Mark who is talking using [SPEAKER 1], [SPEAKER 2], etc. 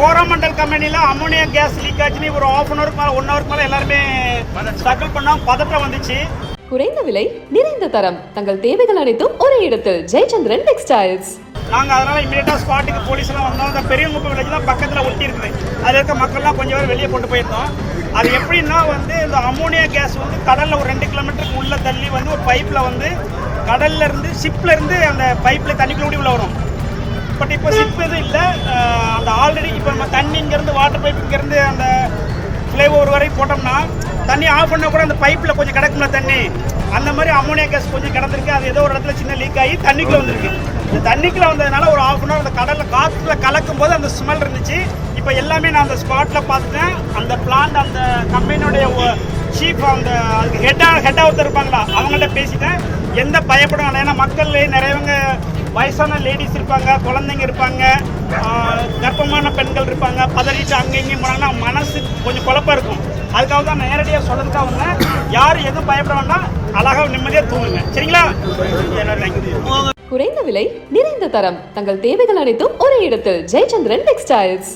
[SPEAKER 1] கோரமண்டல் கம்பெனியில் ammonia gas leak ஆச்சுன்னு ஒரு ஆஃப் அன் ஹவருக்கு மேலே ஒன் ஹவருக்கு மேலே எல்லாருமே ஸ்ட்ரகிள் பண்ணோம். பதட்டம் வந்துச்சு.
[SPEAKER 2] குறைந்த விலை நிறைந்த தரம். தங்கள் தேவைகள் அனைத்தும் ஒரே இடத்தில். ஜெயச்சந்திரன் டெக்ஸ்டைல்ஸ்
[SPEAKER 1] நாங்கள் அதனால் இமீடியட்டாக ஸ்பாட்டுக்கு போலீஸ்லாம் வந்தோம். அந்த பெரியங்குப்பம் வில்லேஜ் தான் பக்கத்தில் ஒட்டி இருக்குது. அதில் இருக்க மக்கள்லாம் கொஞ்சம் பேர் வெளியே கொண்டு போயிருந்தோம். அது எப்படின்னா வந்து இந்த அமோனியா கேஸ் வந்து கடலில் ஒரு ரெண்டு கிலோமீட்டருக்கு உள்ளே தள்ளி வந்து ஒரு பைப்பில் வந்து கடல்ல இருந்து ஷிப்பில் இருந்து அந்த பைப்பில் தண்ணிக்குள்ள உள்ள வரும். பட் இப்போ ஷிப் எதுவும் இல்லை. அந்த ஆல்ரெடி இப்போ நம்ம தண்ணி இங்கேருந்து வாட்டர் பைப் இங்கேருந்து அந்த ஃப்ளைஓவர் வரை போட்டோம்னா தண்ணி ஆஃப் பண்ணால் கூட அந்த பைப்பில் கொஞ்சம் கிடக்கும்ல தண்ணி. அந்த மாதிரி அமோனியா கேஸ் கொஞ்சம் கிடந்திருக்கு. அது ஏதோ ஒரு இடத்துல சின்ன லீக் ஆகி தண்ணிக்குள்ள வந்திருக்கு. இந்த தண்ணிக்குள்ள வந்ததுனால ஒரு ஆஃப் அன் ஹவர் அந்த கடலில் காற்றுல கலக்கும் போது அந்த ஸ்மெல் இருந்துச்சு. இப்போ எல்லாமே நான் அந்த ஸ்பாட்டில் பார்த்துட்டேன். அந்த பிளான்ட் அந்த கம்பெனியோடைய சீஃப் அந்த அதுக்கு ஹெட்டாக ஹெட்டாக ஒருத்தர் இருப்பாங்களா அவங்கள்ட்ட பேசிட்டேன். எந்த பயப்பட வேண்டாம் ஏன்னா மக்கள் நிறையவங்க வயசான லேடிஸ் இருப்பாங்க குழந்தைங்க இருப்பாங்க கர்ப்பமான பெண்கள் இருப்பாங்க பதறிட்டு அங்கேயும் இங்கேயும் போனாங்கன்னா மனசு கொஞ்சம் குழப்பம் இருக்கும். அதுக்காக தான் நேரடியாக சொல்கிறதுக்கு அவங்க யாரும் எதுவும் பயப்பட வேண்டாம். அழகாக நிம்மதியாக தூங்குங்க. சரிங்களா?
[SPEAKER 2] குறைந்த விலை நிறைந்த தரம். தங்கள் தேவைகள் அனைத்தும் ஒரே இடத்தில். ஜெயச்சந்திரன் டெக்ஸ்டைல்ஸ்